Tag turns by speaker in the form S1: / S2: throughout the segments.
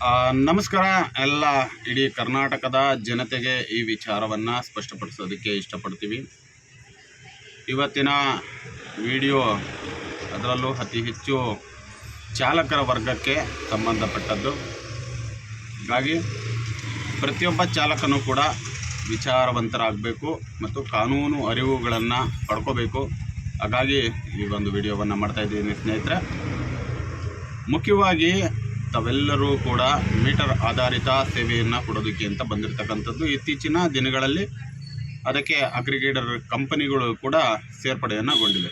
S1: ನಮಸ್ಕಾರ. ಎಲ್ಲ ಇಡೀ ಕರ್ನಾಟಕದ ಜನತೆಗೆ ಈ ವಿಚಾರವನ್ನು ಸ್ಪಷ್ಟಪಡಿಸೋದಕ್ಕೆ ಇಷ್ಟಪಡ್ತೀವಿ. ಇವತ್ತಿನ ವಿಡಿಯೋ ಅದರಲ್ಲೂ ಅತಿ ಹೆಚ್ಚು ಚಾಲಕರ ವರ್ಗಕ್ಕೆ ಸಂಬಂಧಪಟ್ಟದ್ದು. ಹೀಗಾಗಿ ಪ್ರತಿಯೊಬ್ಬ ಚಾಲಕನೂ ಕೂಡ ವಿಚಾರವಂತರಾಗಬೇಕು ಮತ್ತು ಕಾನೂನು ಅರಿವುಗಳನ್ನು ಪಡ್ಕೋಬೇಕು. ಹಾಗಾಗಿ ಈ ಒಂದು ವಿಡಿಯೋವನ್ನು ಮಾಡ್ತಾಯಿದ್ದೀನಿ ಸ್ನೇಹಿತರೆ. ಮುಖ್ಯವಾಗಿ ತಾವೆಲ್ಲರೂ ಕೂಡ ಮೀಟರ್ ಆಧಾರಿತ ಸೇವೆಯನ್ನು ಕೊಡೋದಕ್ಕೆ ಅಂತ ಬಂದಿರತಕ್ಕಂಥದ್ದು. ಇತ್ತೀಚಿನ ದಿನಗಳಲ್ಲಿ ಅದಕ್ಕೆ ಅಗ್ರಿಗೇಟರ್ ಕಂಪನಿಗಳು ಕೂಡ ಸೇರ್ಪಡೆಯನ್ನುಗೊಂಡಿವೆ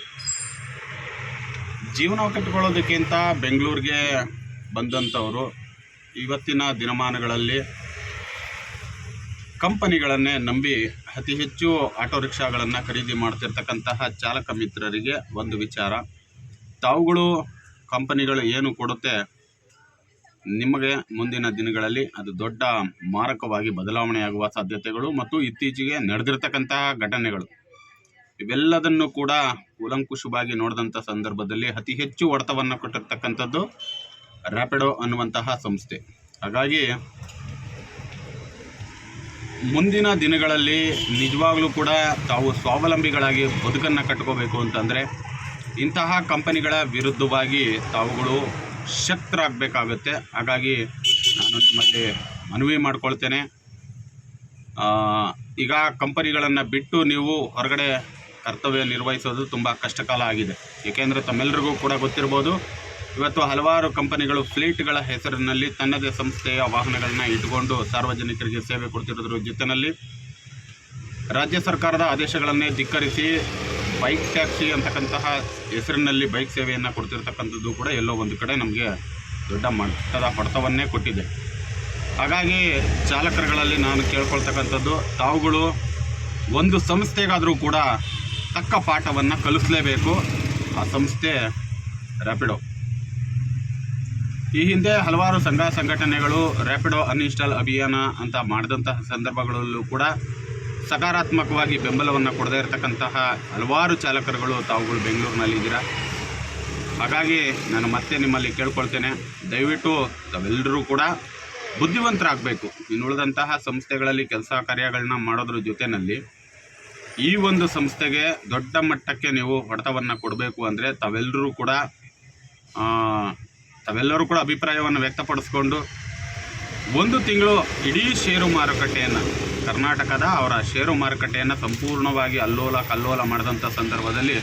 S1: ಜೀವನ ಕಟ್ಟಿಕೊಳ್ಳೋದಕ್ಕಿಂತ ಬೆಂಗಳೂರಿಗೆ ಬಂದಂಥವರು ಇವತ್ತಿನ ದಿನಮಾನಗಳಲ್ಲಿ ಕಂಪನಿಗಳನ್ನೇ ನಂಬಿ ಅತಿ ಹೆಚ್ಚು ಆಟೋ ರಿಕ್ಷಾಗಳನ್ನು ಖರೀದಿ ಮಾಡ್ತಿರ್ತಕ್ಕಂತಹ ಚಾಲಕ ಮಿತ್ರರಿಗೆ ಒಂದು ವಿಚಾರ. ತಾವುಗಳು ಕಂಪನಿಗಳು ಏನು ಕೊಡುತ್ತೆ ನಿಮಗೆ ಮುಂದಿನ ದಿನಗಳಲ್ಲಿ ಅದು ದೊಡ್ಡ ಮಾರಕವಾಗಿ ಬದಲಾವಣೆಯಾಗುವ ಸಾಧ್ಯತೆಗಳು ಮತ್ತು ಇತ್ತೀಚೆಗೆ ನಡೆದಿರ್ತಕ್ಕಂತಹ ಘಟನೆಗಳು. ಇವೆಲ್ಲದನ್ನು ಕೂಡ ಕೂಲಂಕುಷವಾಗಿ ನೋಡಿದಂಥ ಸಂದರ್ಭದಲ್ಲಿ ಅತಿ ಹೆಚ್ಚು ಹೊಡೆತವನ್ನು ಕೊಟ್ಟಿರ್ತಕ್ಕಂಥದ್ದು ರ್ಯಾಪಿಡೋ ಅನ್ನುವಂತಹ ಸಂಸ್ಥೆ. ಹಾಗಾಗಿ ಮುಂದಿನ ದಿನಗಳಲ್ಲಿ ನಿಜವಾಗ್ಲೂ ಕೂಡ ತಾವು ಸ್ವಾವಲಂಬಿಗಳಾಗಿ ಬದುಕನ್ನು ಕಟ್ಕೋಬೇಕು ಅಂತಂದರೆ ಇಂತಹ ಕಂಪನಿಗಳ ವಿರುದ್ಧವಾಗಿ ತಾವುಗಳು ಶಕ್ತರಾಗಬೇಕಾಗುತ್ತೆ ಹಾಗಾಗಿ ನಾನು ನಿಮ್ಮಲ್ಲಿ ಮನವಿ ಮಾಡ್ಕೊಳ್ತೇನೆ. ಈಗ ಕಂಪನಿಗಳನ್ನು ಬಿಟ್ಟು ನೀವು ಹೊರಗಡೆ ಕರ್ತವ್ಯ ನಿರ್ವಹಿಸೋದು ತುಂಬ ಕಷ್ಟಕಾಲ ಆಗಿದೆ. ಏಕೆಂದರೆ ತಮ್ಮೆಲ್ಲರಿಗೂ ಕೂಡ ಗೊತ್ತಿರ್ಬೋದು, ಇವತ್ತು ಹಲವಾರು ಕಂಪನಿಗಳು ಫ್ಲೀಟ್ಗಳ ಹೆಸರಿನಲ್ಲಿ ತನ್ನದೇ ಸಂಸ್ಥೆಯ ವಾಹನಗಳನ್ನ ಇಟ್ಟುಕೊಂಡು ಸಾರ್ವಜನಿಕರಿಗೆ ಸೇವೆ ಕೊಡ್ತಿರೋದ್ರ ಜೊತೆಯಲ್ಲಿ ರಾಜ್ಯ ಸರ್ಕಾರದ ಆದೇಶಗಳನ್ನೇ ಧಿಕ್ಕರಿಸಿ ಬೈಕ್ ಟ್ಯಾಕ್ಸಿ ಅಂತಕ್ಕಂತಹ ಹೆಸರಿನಲ್ಲಿ ಬೈಕ್ ಸೇವೆಯನ್ನು ಕೊಡ್ತಿರ್ತಕ್ಕಂಥದ್ದು ಕೂಡ ಎಲ್ಲೋ ಒಂದು ಕಡೆ ನಮಗೆ ದೊಡ್ಡ ಮಟ್ಟದ ಹೊಡೆತವನ್ನೇ ಕೊಟ್ಟಿದೆ. ಹಾಗಾಗಿ ಚಾಲಕರುಗಳಲ್ಲಿ ನಾನು ಕೇಳ್ಕೊಳ್ತಕ್ಕಂಥದ್ದು, ತಾವುಗಳು ಒಂದು ಸಂಸ್ಥೆಗಾದರೂ ಕೂಡ ತಕ್ಕ ಪಾಠವನ್ನು ಕಲಿಸಲೇಬೇಕು. ಆ ಸಂಸ್ಥೆ ರ್ಯಾಪಿಡೋ ಈ ಹಿಂದೆ ಹಲವಾರು ಸಂಘ ಸಂಘಟನೆಗಳು ರ್ಯಾಪಿಡೋ ಅನ್ಇನ್ಸ್ಟಾಲ್ ಅಭಿಯಾನ ಅಂತ ಮಾಡಿದಂತಹ ಸಂದರ್ಭಗಳಲ್ಲೂ ಕೂಡ ಸಕಾರಾತ್ಮಕವಾಗಿ ಬೆಂಬಲವನ್ನು ಕೊಡದೇ ಇರತಕ್ಕಂತಹ ಹಲವಾರು ಚಾಲಕರುಗಳು ತಾವುಗಳು ಬೆಂಗಳೂರಿನಲ್ಲಿದ್ದೀರಾ ಹಾಗಾಗಿ ನಾನು ಮತ್ತೆ ನಿಮ್ಮಲ್ಲಿ ಕೇಳ್ಕೊಳ್ತೇನೆ. ದಯವಿಟ್ಟು ತಾವೆಲ್ಲರೂ ಕೂಡ ಬುದ್ಧಿವಂತರಾಗಬೇಕು. ಇನ್ನುಳಿದಂತಹ ಸಂಸ್ಥೆಗಳಲ್ಲಿ ಕೆಲಸ ಕಾರ್ಯಗಳನ್ನ ಮಾಡೋದ್ರ ಜೊತೆಯಲ್ಲಿ ಈ ಒಂದು ಸಂಸ್ಥೆಗೆ ದೊಡ್ಡ ಮಟ್ಟಕ್ಕೆ ನೀವು ಹೊಡೆತವನ್ನು ಕೊಡಬೇಕು ಅಂದರೆ ತಾವೆಲ್ಲರೂ ಕೂಡ ತಾವೆಲ್ಲರೂ ಕೂಡ ಅಭಿಪ್ರಾಯವನ್ನು ವ್ಯಕ್ತಪಡಿಸ್ಕೊಂಡು ಒಂದು ತಿಂಗಳು ಇಡೀ ಷೇರು ಮಾರುಕಟ್ಟೆಯನ್ನು, ಕರ್ನಾಟಕದ ಅವರ ಷೇರು ಮಾರುಕಟ್ಟೆಯನ್ನು ಸಂಪೂರ್ಣವಾಗಿ ಅಲ್ಲೋಲ ಕಲ್ಲೋಲ ಮಾಡಿದಂಥ ಸಂದರ್ಭದಲ್ಲಿ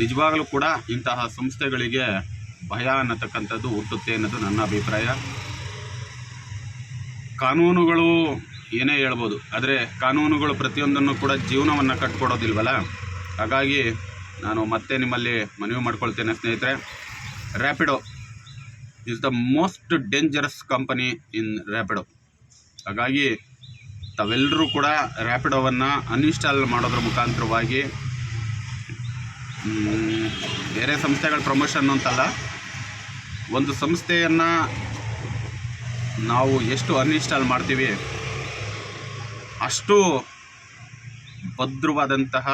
S1: ನಿಜವಾಗಲೂ ಕೂಡ ಇಂತಹ ಸಂಸ್ಥೆಗಳಿಗೆ ಭಯ ಅನ್ನತಕ್ಕಂಥದ್ದು ಹುಟ್ಟುತ್ತೆ ಅನ್ನೋದು ನನ್ನ ಅಭಿಪ್ರಾಯ. ಕಾನೂನುಗಳು ಏನೇ ಹೇಳ್ಬೋದು, ಆದರೆ ಕಾನೂನುಗಳು ಪ್ರತಿಯೊಂದನ್ನು ಕೂಡ ಜೀವನವನ್ನು ಕಟ್ಕೊಡೋದಿಲ್ವಲ್ಲ? ಹಾಗಾಗಿ ನಾನು ಮತ್ತೆ ನಿಮ್ಮಲ್ಲಿ ಮನವಿ ಮಾಡ್ಕೊಳ್ತೇನೆ ಸ್ನೇಹಿತರೆ. Rapido is the most dangerous company in Rapido ಹಾಗಾಗಿ ತಾವೆಲ್ಲರೂ ಕೂಡ ರ್ಯಾಪಿಡೋವನ್ನು ಅನ್ಇನ್ಸ್ಟಾಲ್ ಮಾಡೋದ್ರ ಮುಖಾಂತರವಾಗಿ ಬೇರೆ ಸಂಸ್ಥೆಗಳ ಪ್ರಮೋಷನ್ ಅಂತಲ್ಲ, ಒಂದು ಸಂಸ್ಥೆಯನ್ನು ನಾವು ಎಷ್ಟು ಅನ್ಇನ್ಸ್ಟಾಲ್ ಮಾಡ್ತೀವಿ, ಅಷ್ಟು ಭದ್ರವಾದಂತಹ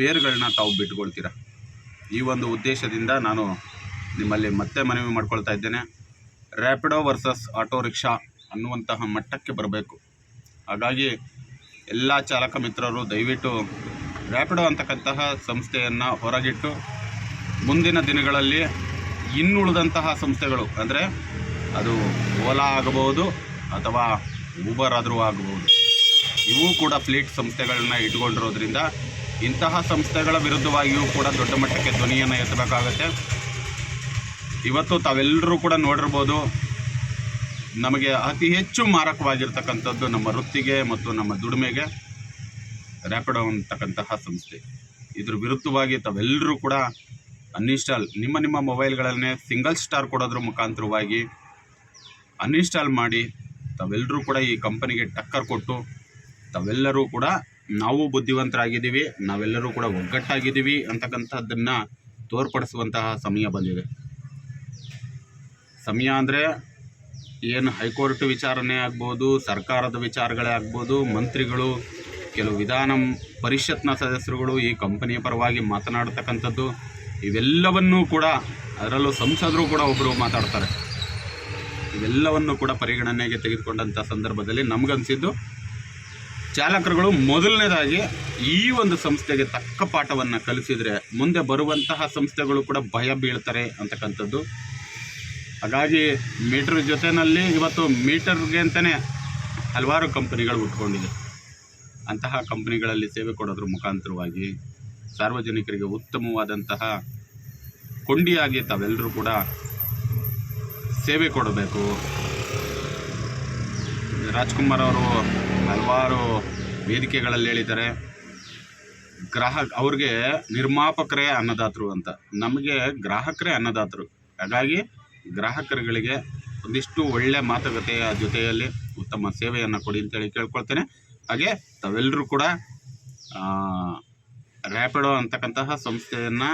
S1: ಬೇರುಗಳನ್ನ ತಾವು ಬಿಟ್ಕೊಳ್ತೀರ ಈ ಒಂದು ಉದ್ದೇಶದಿಂದ ನಾನು ನಿಮ್ಮಲ್ಲಿ ಮತ್ತೆ ಮನವಿ ಮಾಡ್ಕೊಳ್ತಾ ಇದ್ದೇನೆ. ರ್ಯಾಪಿಡೋ ವರ್ಸಸ್ ಆಟೋ ರಿಕ್ಷಾ ಅನ್ನುವಂತಹ ಮಟ್ಟಕ್ಕೆ ಬರಬೇಕು. ಹಾಗಾಗಿ ಎಲ್ಲ ಚಾಲಕ ಮಿತ್ರರು ದಯವಿಟ್ಟು ರ್ಯಾಪಿಡೋ ಅಂತಕ್ಕಂತಹ ಸಂಸ್ಥೆಯನ್ನು ಹೊರಗಿಟ್ಟು ಮುಂದಿನ ದಿನಗಳಲ್ಲಿ ಇನ್ನುಳಿದಂತಹ ಸಂಸ್ಥೆಗಳು, ಅಂದರೆ ಅದು ಓಲಾ ಆಗಬಹುದು ಅಥವಾ ಊಬರ್ ಆದರೂ ಆಗಬಹುದು. ಇವು ಕೂಡ ಫ್ಲೀಟ್ ಸಂಸ್ಥೆಗಳನ್ನ ಇಟ್ಕೊಂಡಿರೋದ್ರಿಂದ ಇಂತಹ ಸಂಸ್ಥೆಗಳ ವಿರುದ್ಧವಾಗಿಯೂ ಕೂಡ ದೊಡ್ಡ ಮಟ್ಟಕ್ಕೆ ಧ್ವನಿಯನ್ನು ಎತ್ತಬೇಕಾಗತ್ತೆ. ಇವತ್ತು ತಾವೆಲ್ಲರೂ ಕೂಡ ನೋಡಿರ್ಬೋದು, ನಮಗೆ ಅತಿ ಹೆಚ್ಚು ಮಾರಕವಾಗಿರ್ತಕ್ಕಂಥದ್ದು ನಮ್ಮ ವೃತ್ತಿಗೆ ಮತ್ತು ನಮ್ಮ ದುಡಿಮೆಗೆ ರ್ಯಾಪಿಡೋ ಅಂತಕ್ಕಂತಹ ಸಂಸ್ಥೆ. ಇದ್ರ ವಿರುದ್ಧವಾಗಿ ತಾವೆಲ್ಲರೂ ಕೂಡ ಅನ್ಇನ್ಸ್ಟಾಲ್, ನಿಮ್ಮ ನಿಮ್ಮ ಮೊಬೈಲ್ಗಳನ್ನೇ ಸಿಂಗಲ್ ಸ್ಟಾರ್ ಕೊಡೋದ್ರ ಮುಖಾಂತರವಾಗಿ ಅನ್ಇನ್ಸ್ಟಾಲ್ ಮಾಡಿ ತಾವೆಲ್ಲರೂ ಕೂಡ ಈ ಕಂಪನಿಗೆ ಟಕ್ಕರ್ ಕೊಟ್ಟು ತಾವೆಲ್ಲರೂ ಕೂಡ ನಾವು ಬುದ್ಧಿವಂತರಾಗಿದ್ದೀವಿ, ನಾವೆಲ್ಲರೂ ಕೂಡ ಒಗ್ಗಟ್ಟಾಗಿದ್ದೀವಿ ಅಂತಕ್ಕಂಥದ್ದನ್ನು ತೋರ್ಪಡಿಸುವಂತಹ ಸಮಯ ಬಂದಿದೆ. ಸಮಯ ಅಂದರೆ ಏನು ಹೈಕೋರ್ಟ್ ವಿಚಾರಣೆ ಆಗ್ಬೋದು, ಸರ್ಕಾರದ ವಿಚಾರಗಳೇ ಆಗ್ಬೋದು, ಮಂತ್ರಿಗಳು, ಕೆಲವು ವಿಧಾನ ಪರಿಷತ್ನ ಸದಸ್ಯರುಗಳು ಈ ಕಂಪನಿಯ ಪರವಾಗಿ ಮಾತನಾಡತಕ್ಕಂಥದ್ದು, ಇವೆಲ್ಲವನ್ನೂ ಕೂಡ ಅದರಲ್ಲೂ ಸಂಸದರು ಕೂಡ ಒಬ್ಬರು ಮಾತಾಡ್ತಾರೆ. ಇವೆಲ್ಲವನ್ನು ಕೂಡ ಪರಿಗಣನೆಗೆ ತೆಗೆದುಕೊಂಡಂಥ ಸಂದರ್ಭದಲ್ಲಿ ನಮಗನ್ಸಿದ್ದು, ಚಾಲಕರುಗಳು ಮೊದಲನೇದಾಗಿ ಈ ಒಂದು ಸಂಸ್ಥೆಗೆ ತಕ್ಕ ಪಾಠವನ್ನು ಕಲಿಸಿದರೆ, ಮುಂದೆ ಬರುವಂತಹ ಸಂಸ್ಥೆಗಳು ಕೂಡ ಭಯ ಬೀಳ್ತಾರೆ ಅಂತಕ್ಕಂಥದ್ದು. ಹಾಗಾಗಿ ಮೀಟರ್ ಜೊತೆಯಲ್ಲಿ ಇವತ್ತು ಮೀಟರ್ಗೆ ಅಂತಲೇ ಹಲವಾರು ಕಂಪನಿಗಳು ಉಟ್ಕೊಂಡಿದೆ. ಅಂತಹ ಕಂಪನಿಗಳಲ್ಲಿ ಸೇವೆ ಕೊಡೋದ್ರ ಮುಖಾಂತರವಾಗಿ ಸಾರ್ವಜನಿಕರಿಗೆ ಉತ್ತಮವಾದಂತಹ ಕೊಂಡಿಯಾಗಿ ತಾವೆಲ್ಲರೂ ಕೂಡ ಸೇವೆ ಕೊಡಬೇಕು. ರಾಜ್ಕುಮಾರ್ ಅವರು ಹಲವಾರು ವೇದಿಕೆಗಳಲ್ಲಿ ಹೇಳಿದ್ದಾರೆ. ಗ್ರಾಹಕ ಅವ್ರಿಗೆ ನಿರ್ಮಾಪಕರೇ ಅನ್ನದಾತರು ಅಂತ. ನಮಗೆ ಗ್ರಾಹಕರೇ ಅನ್ನದಾತರು ಹಾಗಾಗಿ ಗ್ರಾಹಕರುಗಳಿಗೆ ಒಂದಿಷ್ಟು ಒಳ್ಳೆ ಮಾತುಕತೆಯ ಜೊತೆಯಲ್ಲಿ ಉತ್ತಮ ಸೇವೆಯನ್ನು ಕೊಡಿ ಅಂತೇಳಿ ಕೇಳ್ಕೊಳ್ತೇನೆ. ಹಾಗೆ ತಾವೆಲ್ಲರೂ ಕೂಡ ರ್ಯಾಪಿಡೋ ಅಂತಕ್ಕಂತಹ ಸಂಸ್ಥೆಯನ್ನು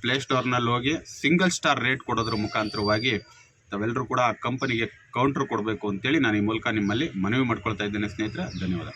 S1: ಪ್ಲೇಸ್ಟೋರ್ನಲ್ಲಿ ಹೋಗಿ ಸಿಂಗಲ್ ಸ್ಟಾರ್ ರೇಟ್ ಕೊಡೋದ್ರ ಮುಖಾಂತರವಾಗಿ ತಾವೆಲ್ಲರೂ ಕೂಡ ಆ ಕಂಪನಿಗೆ ಕೌಂಟ್ರ್ ಕೊಡಬೇಕು ಅಂತೇಳಿ ನಾನು ಈ ಮೂಲಕ ನಿಮ್ಮಲ್ಲಿ ಮನವಿ ಮಾಡ್ಕೊಳ್ತಾ ಇದ್ದೇನೆ ಸ್ನೇಹಿತರೆ. ಧನ್ಯವಾದ.